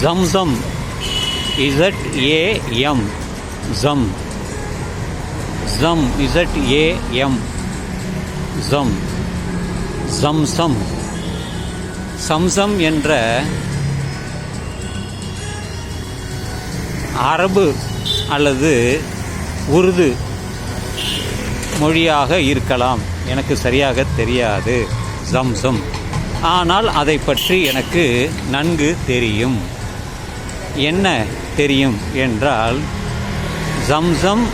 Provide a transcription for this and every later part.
Zamzam Z A M zam zam Z A M zam Zamzam Zamzam என்ற அரபு அல்லது உருது மொழியாக இருக்கலாம். எனக்கு சரியாக தெரியாது. ஜம்சம் ஆனால் அதை பற்றி எனக்கு நன்கு தெரியும். என்ன தெரியும் என்றால் ஜம்சம்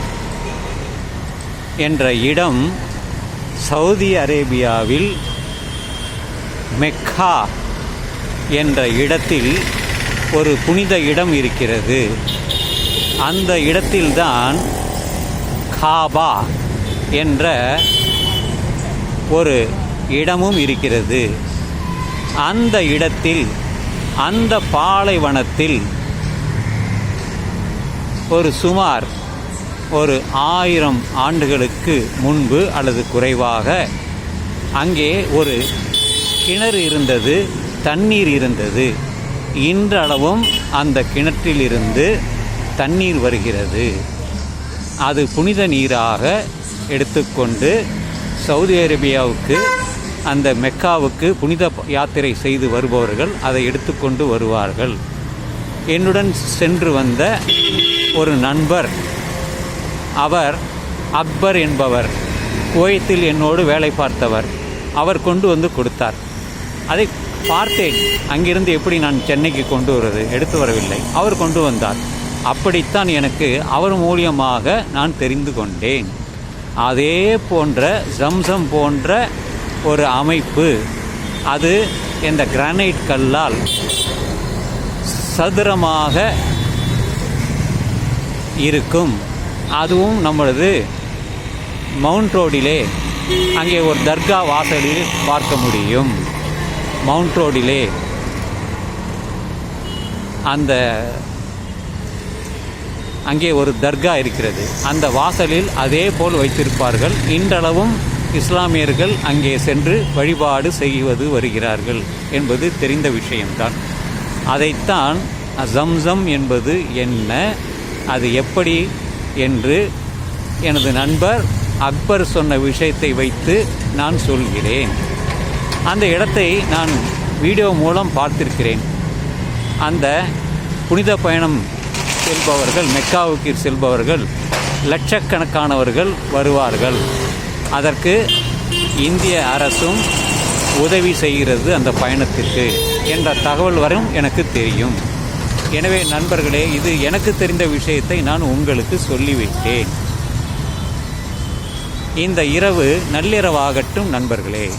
என்ற இடம் சவுதி அரேபியாவில் மெக்கா என்ற இடத்தில் ஒரு புனித இடம் இருக்கிறது. அந்த இடத்தில்தான் காபா என்ற ஒரு இடமும் இருக்கிறது. அந்த இடத்தில் அந்த பாலைவனத்தில் ஒரு சுமார் ஒரு ஆயிரம் ஆண்டுகளுக்கு முன்பு அல்லது குறைவாக அங்கே ஒரு கிணறு இருந்தது தண்ணீர் இருந்தது. இன்றளவும் அந்த கிணற்றிலிருந்து தண்ணீர் வருகிறது. அது புனித நீராக எடுத்துக்கொண்டு சவுதி அரேபியாவுக்கு அந்த மெக்காவுக்கு புனித யாத்திரை செய்து வருபவர்கள் அதை எடுத்துக்கொண்டு வருவார்கள். என்னுடன் சென்று வந்த ஒரு நண்பர். அவர் அக்பர் என்பவர். குவைத்தில் என்னோடு வேலை பார்த்தவர். அவர் கொண்டு வந்து கொடுத்தார். அதை பார்த்தேன். அங்கிருந்து எப்படி நான் சென்னைக்கு கொண்டு வருவது? எடுத்து வரவில்லை. அவர் கொண்டு வந்தார். அப்படித்தான் எனக்கு அவர் மூலியமாக நான் தெரிந்து கொண்டேன். அதே போன்ற ஜம்சம் போன்ற ஒரு அமைப்பு. அது இந்த கிரானைட் கல்லால் சதுரமாக இருக்கும். அதுவும் நம்மளது மவுண்ட் ரோடிலே அங்கே ஒரு தர்கா வாசலில் பார்க்க முடியும். மவுண்ட் ரோடிலே அந்த அங்கே ஒரு தர்கா இருக்கிறது. அந்த வாசலில் அதே போல் வைத்திருப்பார்கள். இன்றளவும் இஸ்லாமியர்கள் அங்கே சென்று வழிபாடு செய்வது வருகிறார்கள் என்பது தெரிந்த விஷயம்தான். அதைத்தான் ஜம்சம் என்பது என்ன? அது எப்படி என்று எனது நண்பர் அக்பர் சொன்ன விஷயத்தை வைத்து நான் சொல்கிறேன். அந்த இடத்தை நான் வீடியோ மூலம் பார்த்திருக்கிறேன். அந்த புனித பயணம் செல்பவர்கள் மெக்காவுக்கு செல்பவர்கள் லட்சக்கணக்கானவர்கள் வருவார்கள். அதற்கு இந்திய அரசும் உதவி செய்கிறது அந்த பயணத்திற்கு என்ற தகவல் வரும் எனக்கு தெரியும். எனவே நண்பர்களே இது எனக்கு தெரிந்த விஷயத்தை நான் உங்களுக்கு சொல்லிவிட்டேன். இந்த இரவு நள்ளிரவாகட்டும் நண்பர்களே.